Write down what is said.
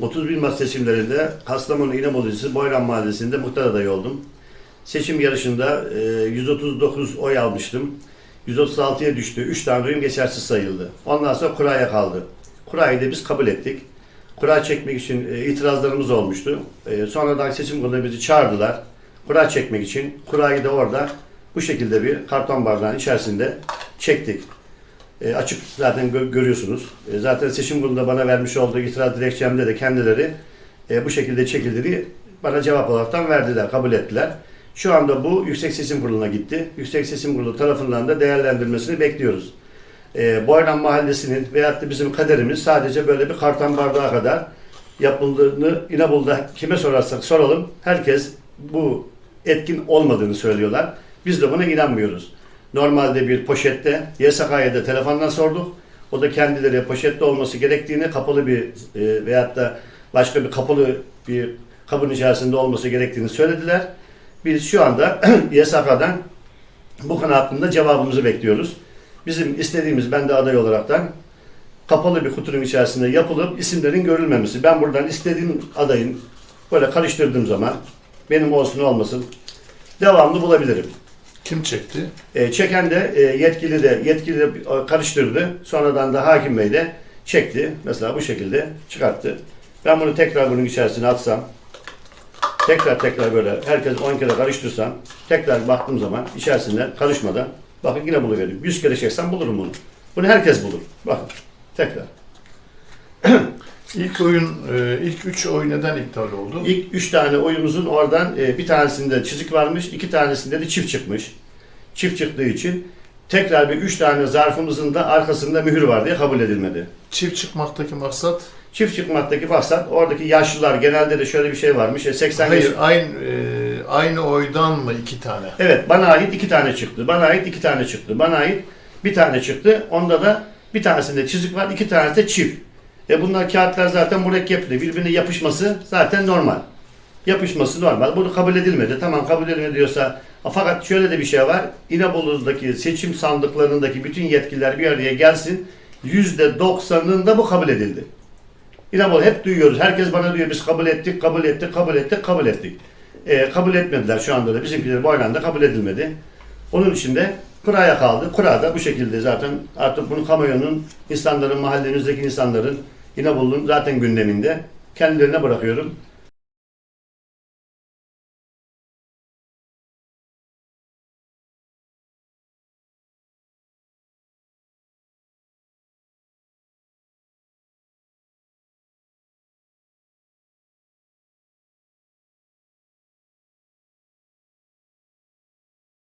31 Mart seçimlerinde Kastamonu İnebolu ilçesi Boyran Mahallesi'nde muhtar adayı oldum. Seçim yarışında e, 139 oy almıştım. 136'ya düştü. 3 tane oyum geçersiz sayıldı. Ondan sonra kuraya kaldı. Kurayı da biz kabul ettik. Kura çekmek için e, itirazlarımız olmuştu. E, sonradan seçim kuruluna bizi çağırdılar. Kura çekmek için. Kurayı da orada bu şekilde bir karton bardağın içerisinde çektik. E, açık zaten gö- görüyorsunuz. E, zaten seçim kurulunda bana vermiş olduğu itiraz dilekçemde de kendileri e, bu şekilde çekildiğini bana cevap olaraktan verdiler, kabul ettiler. Şu anda bu Yüksek Seçim Kurulu'na gitti. Yüksek Seçim Kurulu tarafından da değerlendirmesini bekliyoruz. E, Boyran Mahallesi'nin veyahut da bizim kaderimiz sadece böyle bir karton bardağa kadar yapıldığını İnebolu'da kime sorarsak soralım herkes bu etkin olmadığını söylüyorlar. Biz de buna inanmıyoruz. Normalde bir poşette YSK'ya da telefondan sorduk. O da kendileri poşette olması gerektiğini kapalı bir e, veyahut da başka bir kapalı bir kabın içerisinde olması gerektiğini söylediler. Biz şu anda YSK'dan bu konu hakkında cevabımızı bekliyoruz. Bizim istediğimiz ben de aday olaraktan kapalı bir kutunun içerisinde yapılıp isimlerin görülmemesi. Ben buradan istediğim adayın böyle karıştırdığım zaman benim olsun olmasın devamlı bulabilirim. Kim çekti? E, çeken de e, yetkili de yetkili de e, karıştırdı. Sonradan da hakim bey de çekti. Mesela bu şekilde çıkarttı. Ben bunu tekrar bunun içerisine atsam tekrar tekrar böyle herkes 10 kere karıştırsam tekrar baktığım zaman içerisinde karışmadan bakın yine buluveririm. 100 kere çeksem bulurum bunu. Bunu herkes bulur. Bakın tekrar. İlk oyun, e, ilk üç oy neden iptal oldu? İlk 3 tane oyumuzun oradan e, bir tanesinde çizik varmış, iki tanesinde de çift çıkmış. Çift çıktığı için tekrar bir 3 tane zarfımızın da arkasında mühür var diye kabul edilmedi. Çift çıkmaktaki maksat? Çift çıkmaktaki maksat oradaki yaşlılar genelde de şöyle bir şey varmış. E, 80 yaş- Hayır, aynı e, aynı oydan mı iki tane? Evet bana ait iki tane çıktı. Bana ait iki tane çıktı. Bana ait bir tane çıktı. Onda da bir tanesinde çizik var, iki tanesi de çift. E bunlar kağıtlar zaten mürekkepli. Birbirine yapışması zaten normal. Yapışması normal. Bunu kabul edilmedi. Tamam kabul edilmedi diyorsa fakat şöyle de bir şey var. İnebolu'daki seçim sandıklarındaki bütün yetkililer bir araya gelsin. %90'ında bu kabul edildi. İnebolu hep duyuyoruz. Herkes bana diyor biz kabul ettik, kabul ettik, kabul ettik, kabul ettik. E, kabul etmediler şu anda da. Bizimkiler Boylan'da kabul edilmedi. Onun için de kuraya kaldı. Kura da bu şekilde zaten artık bunu kamuoyunun, insanların, mahallemizdeki insanların, İnebolu'nun zaten gündeminde. Kendilerine bırakıyorum.